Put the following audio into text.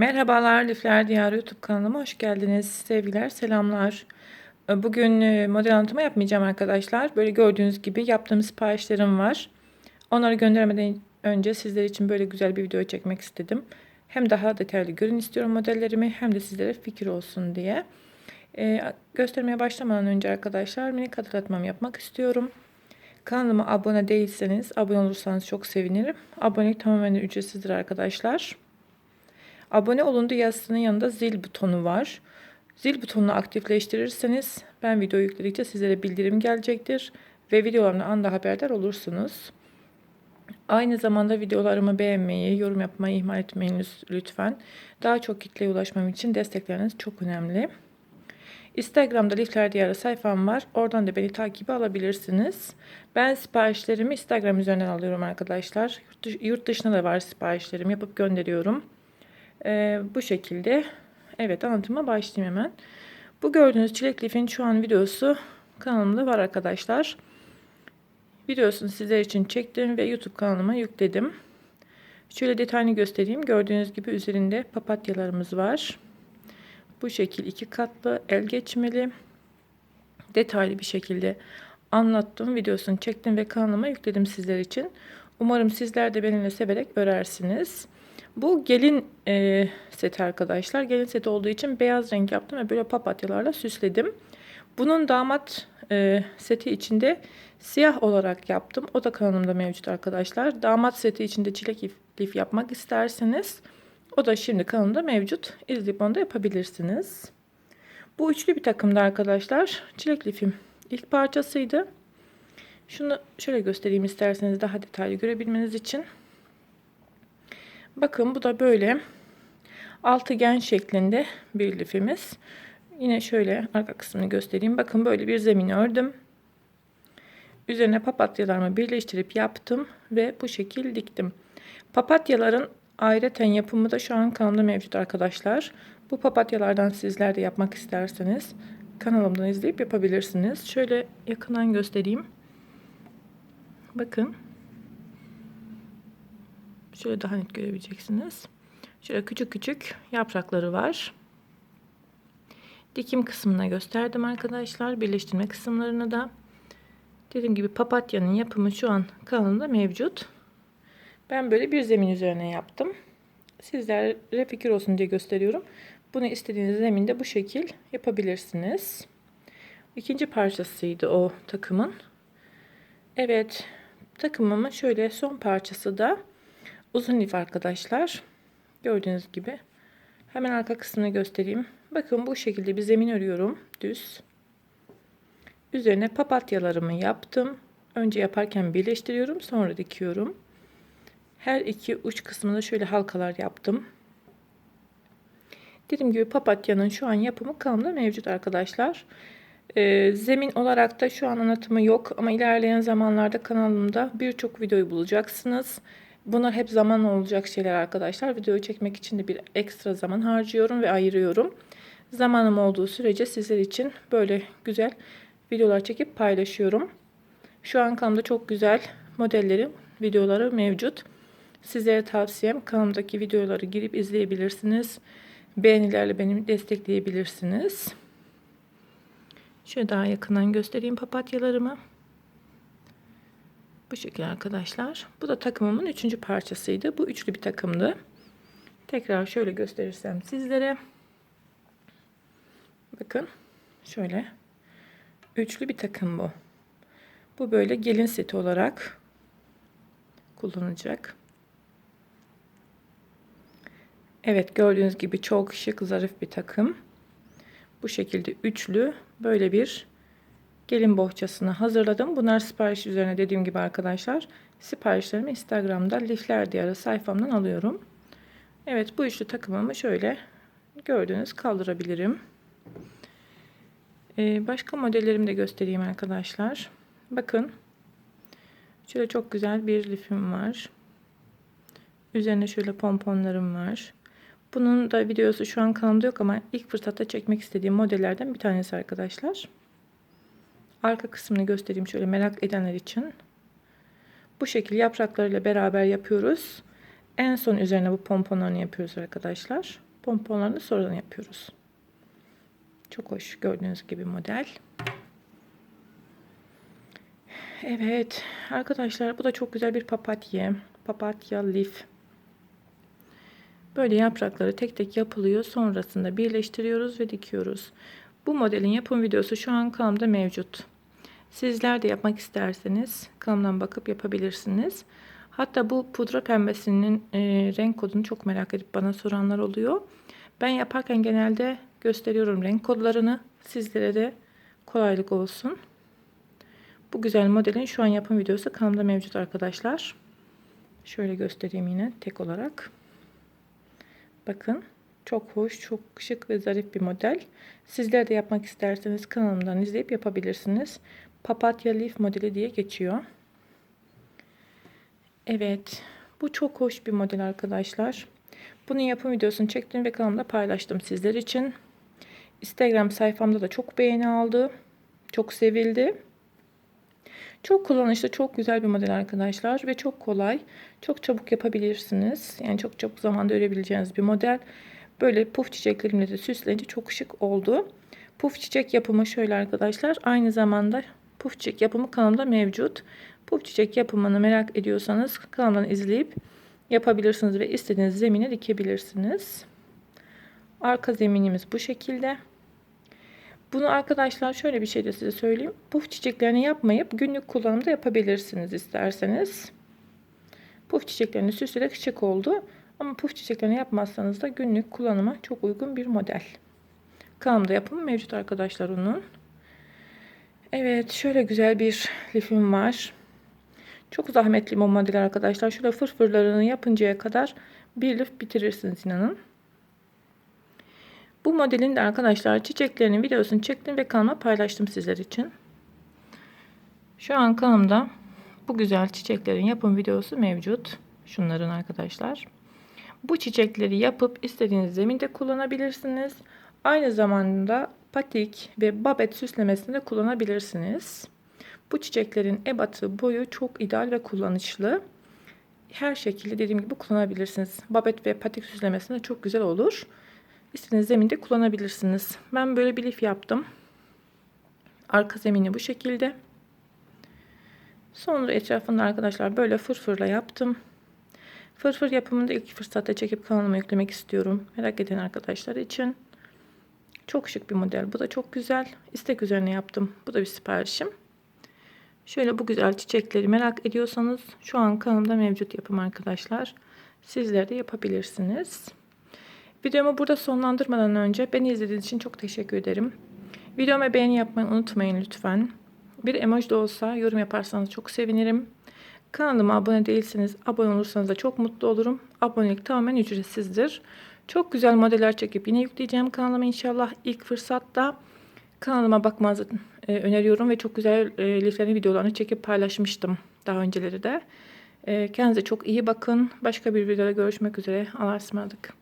Merhabalar Lifler Diyarı YouTube kanalıma hoş geldiniz. Sevgiler, selamlar. Bugün e, model anlatımı yapmayacağım arkadaşlar. Böyle gördüğünüz gibi yaptığım siparişlerim var. Onları göndermeden önce sizler için böyle güzel bir video çekmek istedim. Hem daha detaylı görün istiyorum modellerimi hem de sizlere fikir olsun diye. Ee, göstermeye başlamadan önce arkadaşlar minik hatırlatmam yapmak istiyorum. Kanalıma abone değilseniz abone olursanız çok sevinirim. Abonelik tamamen ücretsizdir arkadaşlar. Abone olundu yazısının yanında zil butonu var. Zil butonunu aktifleştirirseniz ben video yükledikçe sizlere bildirim gelecektir ve videolarımdan anda haberdar olursunuz. Aynı zamanda videolarımı beğenmeyi, yorum yapmayı ihmal etmeyin lütfen. Daha çok kitleye ulaşmam için destekleriniz çok önemli. Instagram'da Lifler Diyarı sayfam var. Oradan da beni takibe alabilirsiniz. Ben siparişlerimi Instagram üzerinden alıyorum arkadaşlar. Yurt dışına da var siparişlerim. Yapıp gönderiyorum. Ee, bu şekilde. Evet anlatıma başlayayım hemen. Bu gördüğünüz çilek lifin şu an videosu kanalımda var arkadaşlar. Videosunu sizler için çektim ve YouTube kanalıma yükledim. Şöyle detayını göstereyim. Gördüğünüz gibi üzerinde papatyalarımız var. Bu şekil iki katlı el geçmeli. Detaylı bir şekilde anlattım. Videosunu çektim ve kanalıma yükledim sizler için. Umarım sizler de benimle severek örersiniz. Bu gelin e, seti arkadaşlar. Gelin seti olduğu için beyaz renk yaptım ve böyle papatyalarla süsledim. Bunun damat e, seti içinde siyah olarak yaptım. O da kanalımda mevcut arkadaşlar. Damat seti içinde çilek lif yapmak isterseniz o da şimdi kanalımda mevcut. İzleyip onu da yapabilirsiniz. Bu üçlü bir takımda arkadaşlar. Çilek lifim ilk parçasıydı. Şunu şöyle göstereyim isterseniz daha detaylı görebilmeniz için. Bakın bu da böyle altıgen şeklinde bir lifimiz. Yine şöyle arka kısmını göstereyim. Bakın böyle bir zemin ördüm. Üzerine papatyalarımı birleştirip yaptım ve bu şekil diktim. Papatyaların ayrıten yapımı da şu an kanalımda mevcut arkadaşlar. Bu papatyalardan sizler de yapmak isterseniz kanalımdan izleyip yapabilirsiniz. Şöyle yakından göstereyim. Bakın. Şöyle daha net görebileceksiniz. Şöyle küçük küçük yaprakları var. Dikim kısmına gösterdim arkadaşlar. Birleştirme kısımlarını da. Dediğim gibi papatyanın yapımı şu an kanalımda mevcut. Ben böyle bir zemin üzerine yaptım. Sizlere fikir olsun diye gösteriyorum. Bunu istediğiniz zeminde bu şekil yapabilirsiniz. İkinci parçasıydı o takımın. Evet takımımın şöyle son parçası da uzun lif arkadaşlar. Gördüğünüz gibi. Hemen arka kısmını göstereyim. Bakın bu şekilde bir zemin örüyorum. Düz. Üzerine papatyalarımı yaptım. Önce yaparken birleştiriyorum. Sonra dikiyorum. Her iki uç kısmında şöyle halkalar yaptım. Dediğim gibi papatyanın şu an yapımı kanalımda mevcut arkadaşlar. Ee, zemin olarak da şu an anlatımı yok ama ilerleyen zamanlarda kanalımda birçok videoyu bulacaksınız. Bunlar hep zaman olacak şeyler arkadaşlar. Videoyu çekmek için de bir ekstra zaman harcıyorum ve ayırıyorum. Zamanım olduğu sürece sizler için böyle güzel videolar çekip paylaşıyorum. Şu an kanalımda çok güzel modelleri, videoları mevcut. Sizlere tavsiyem kanalımdaki videoları girip izleyebilirsiniz. Beğenilerle beni destekleyebilirsiniz. Şöyle daha yakından göstereyim papatyalarımı. Bu şekilde arkadaşlar. Bu da takımımın üçüncü parçasıydı. Bu üçlü bir takımdı. Tekrar şöyle gösterirsem sizlere. Bakın. Şöyle. Üçlü bir takım bu. Bu böyle gelin seti olarak kullanacak. Evet gördüğünüz gibi çok şık zarif bir takım. Bu şekilde üçlü böyle bir gelin bohçasını hazırladım. Bunlar sipariş üzerine dediğim gibi arkadaşlar. Siparişlerimi Instagram'da Lifler Diyarı sayfamdan alıyorum. Evet bu üçlü takımımı şöyle gördüğünüz kaldırabilirim. Ee, başka modellerimi de göstereyim arkadaşlar. Bakın. Şöyle çok güzel bir lifim var. Üzerine şöyle pomponlarım var. Bunun da videosu şu an kanalımda yok ama ilk fırsatta çekmek istediğim modellerden bir tanesi arkadaşlar. Arka kısmını göstereyim şöyle merak edenler için. Bu şekil yapraklarıyla beraber yapıyoruz. En son üzerine bu pomponlarını yapıyoruz arkadaşlar. Pomponlarını sonradan yapıyoruz. Çok hoş gördüğünüz gibi model. Evet arkadaşlar bu da çok güzel bir papatya. Papatya leaf. Böyle yaprakları tek tek yapılıyor. Sonrasında birleştiriyoruz ve dikiyoruz. Bu modelin yapım videosu şu an kanalımda mevcut. Sizler de yapmak isterseniz kanalımdan bakıp yapabilirsiniz. Hatta bu pudra pembesinin e, renk kodunu çok merak edip bana soranlar oluyor. Ben yaparken genelde gösteriyorum renk kodlarını. Sizlere de kolaylık olsun. Bu güzel modelin şu an yapım videosu kanalımda mevcut arkadaşlar. Şöyle göstereyim yine tek olarak. Bakın çok hoş, çok şık ve zarif bir model. Sizler de yapmak isterseniz kanalımdan izleyip yapabilirsiniz. Papatya Leaf modeli diye geçiyor. Evet. Bu çok hoş bir model arkadaşlar. Bunun yapım videosunu çektim ve kanalımda paylaştım sizler için. Instagram sayfamda da çok beğeni aldı. Çok sevildi. Çok kullanışlı, çok güzel bir model arkadaşlar ve çok kolay. Çok çabuk yapabilirsiniz. Yani çok çabuk zamanda örebileceğiniz bir model. Böyle puf çiçeklerimle de süslenince çok şık oldu. Puf çiçek yapımı şöyle arkadaşlar. Aynı zamanda puf çiçek yapımı kanalımda mevcut. Puf çiçek yapımını merak ediyorsanız kanaldan izleyip yapabilirsiniz ve istediğiniz zemine dikebilirsiniz. Arka zeminimiz bu şekilde. Bunu arkadaşlar şöyle bir şey de size söyleyeyim. Puf çiçeklerini yapmayıp günlük kullanımda yapabilirsiniz isterseniz. Puf çiçeklerini süsleyerek şık oldu. Ama puf çiçeklerini yapmazsanız da günlük kullanıma çok uygun bir model. Kanalımda yapımı mevcut arkadaşlar onun. Evet şöyle güzel bir lifim var. Çok zahmetli model arkadaşlar. Şöyle fırfırlarını yapıncaya kadar bir lif bitirirsiniz inanın. Bu modelin de arkadaşlar çiçeklerinin videosunu çektim ve kanalıma paylaştım sizler için. Şu an kanalımda bu güzel çiçeklerin yapım videosu mevcut. Şunların arkadaşlar. Bu çiçekleri yapıp istediğiniz zeminde kullanabilirsiniz. Aynı zamanda patik ve babet süslemesinde kullanabilirsiniz. Bu çiçeklerin ebatı boyu çok ideal ve kullanışlı. Her şekilde dediğim gibi kullanabilirsiniz. Babet ve patik süslemesinde çok güzel olur. İstediğiniz zeminde kullanabilirsiniz. Ben böyle bir lif yaptım. Arka zemini bu şekilde. Sonra etrafında arkadaşlar böyle fırfırla yaptım. Fırfır yapımını da ilk fırsatta çekip kanalıma yüklemek istiyorum. Merak eden arkadaşlar için. Çok şık bir model. Bu da çok güzel. İstek üzerine yaptım. Bu da bir siparişim. Şöyle bu güzel çiçekleri merak ediyorsanız şu an kanalımda mevcut yapım arkadaşlar. Sizler de yapabilirsiniz. Videomu burada sonlandırmadan önce beni izlediğiniz için çok teşekkür ederim. Videoma beğeni yapmayı unutmayın lütfen. Bir emoji de olsa yorum yaparsanız çok sevinirim. Kanalıma abone değilseniz abone olursanız da çok mutlu olurum. Abonelik tamamen ücretsizdir. Çok güzel modeller çekip yine yükleyeceğim kanalıma inşallah ilk fırsatta. Kanalıma bakmanızı e, öneriyorum ve çok güzel e, liflerin videolarını çekip paylaşmıştım daha önceleri de. E, kendinize çok iyi bakın. Başka bir videoda görüşmek üzere. Allah'a ısmarladık.